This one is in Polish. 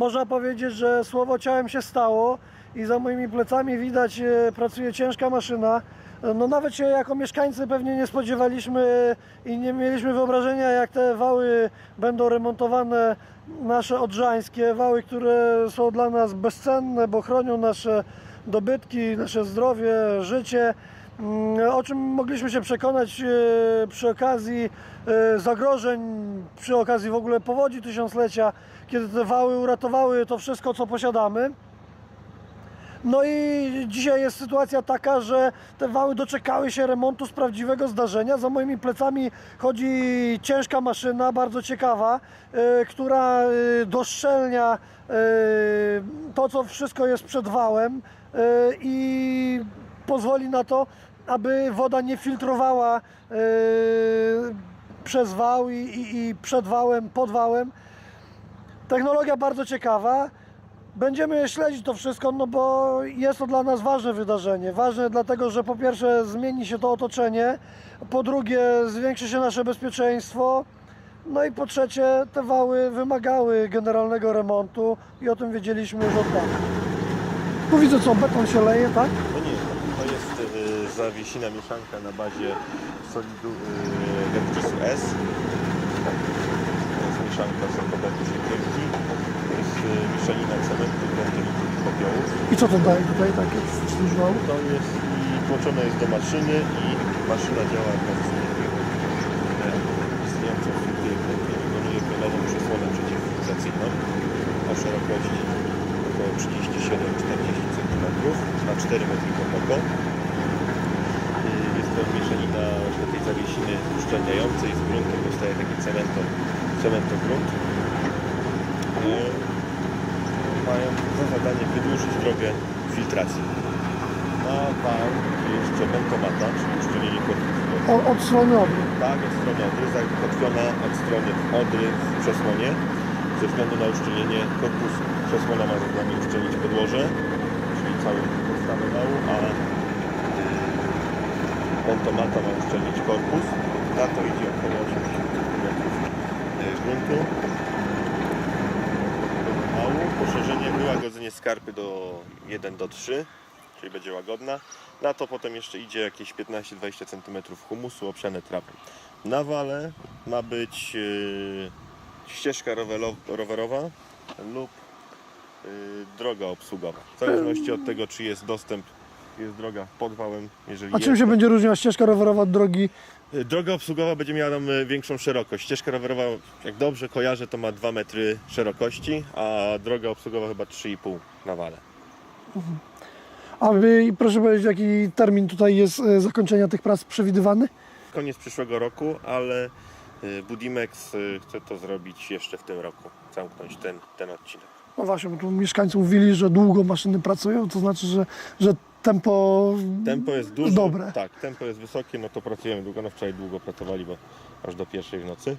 można powiedzieć, że słowo ciałem się stało i za moimi plecami widać e, pracuje ciężka maszyna. No nawet się jako mieszkańcy pewnie nie spodziewaliśmy i nie mieliśmy wyobrażenia jak te wały będą remontowane nasze odrzańskie, wały, które są dla nas bezcenne, bo chronią nasze dobytki, nasze zdrowie, życie. Mm, O czym mogliśmy się przekonać e, przy okazji e, zagrożeń, przy okazji w ogóle powodzi tysiąclecia, kiedy te wały uratowały to wszystko, co posiadamy. No i dzisiaj jest sytuacja taka, że te wały doczekały się remontu z prawdziwego zdarzenia. Za moimi plecami chodzi ciężka maszyna, bardzo ciekawa, e, która doszczelnia to, co wszystko jest przed wałem i pozwoli na to, aby woda nie filtrowała e, przez wał i, i, i przed wałem, pod wałem. Technologia bardzo ciekawa. Będziemy śledzić to wszystko, no bo jest to dla nas ważne wydarzenie. Ważne dlatego, że po pierwsze zmieni się to otoczenie, po drugie zwiększy się nasze bezpieczeństwo, no i po trzecie te wały wymagały generalnego remontu i o tym wiedzieliśmy już od dawna. Tu widzę co, beton się leje, tak? No nie, to jest y, zawiesina mieszanka na bazie solidu y, Wędrzysu S. To jest mieszanka sokobetu jedynki. To jest y, mieszanina cementu, wędrzyku i popiołów. I co to daje tutaj takie służbało? To jest i włączone jest do maszyny i maszyna działa na istniejącą w firmie, wykonuje pionową przysłonę przeciwfiltracyjną o szerokości około 37-40 cm na 4 metry głęboko. Mieszanina tej zawiesiny uszczelniającej z gruntem, powstaje taki cemento, cementogrunt. Y, Mają za zadanie wydłużyć drogę filtracji. Ma pan jeszcze bentomata, czyli uszczelnienie od strony obry. Tak, od strony odry, zakotwiona od strony odry w przesłonie ze względu na uszczelnienie korpusu. Przesłona ma za zadanie uszczelnić podłoże, czyli całą podstawę dołu, a bentomata ma uszczelnić korpus. Na to idzie około 80 cm gruntu. Dołu poszerzenie, wyłagodzenie skarpy do 1 do 3, czyli będzie łagodna. Na to potem jeszcze idzie jakieś 15-20 cm humusu obsiane trawą. Na wale ma być yy, ścieżka rowerowa lub yy, droga obsługowa. W zależności od tego, czy jest dostęp, jest droga pod wałem. Jeżeli A czym jest, się będzie różniła ścieżka rowerowa od drogi? Y, Droga obsługowa będzie miała tam y, większą szerokość. Ścieżka rowerowa, jak dobrze kojarzę, to ma 2 metry szerokości, a droga obsługowa chyba 3,5 na wale. A wy, proszę powiedzieć, jaki termin tutaj jest e, zakończenia tych prac przewidywany? Koniec przyszłego roku, ale y, Budimex y, chce to zrobić jeszcze w tym roku, zamknąć ten, ten odcinek. No właśnie, bo tu mieszkańcy mówili, że długo maszyny pracują, to znaczy, że, że tempo, Tempo jest duże. dobre. Tak, tempo jest wysokie, no to pracujemy długo. No wczoraj długo pracowali, bo aż do pierwszej w nocy.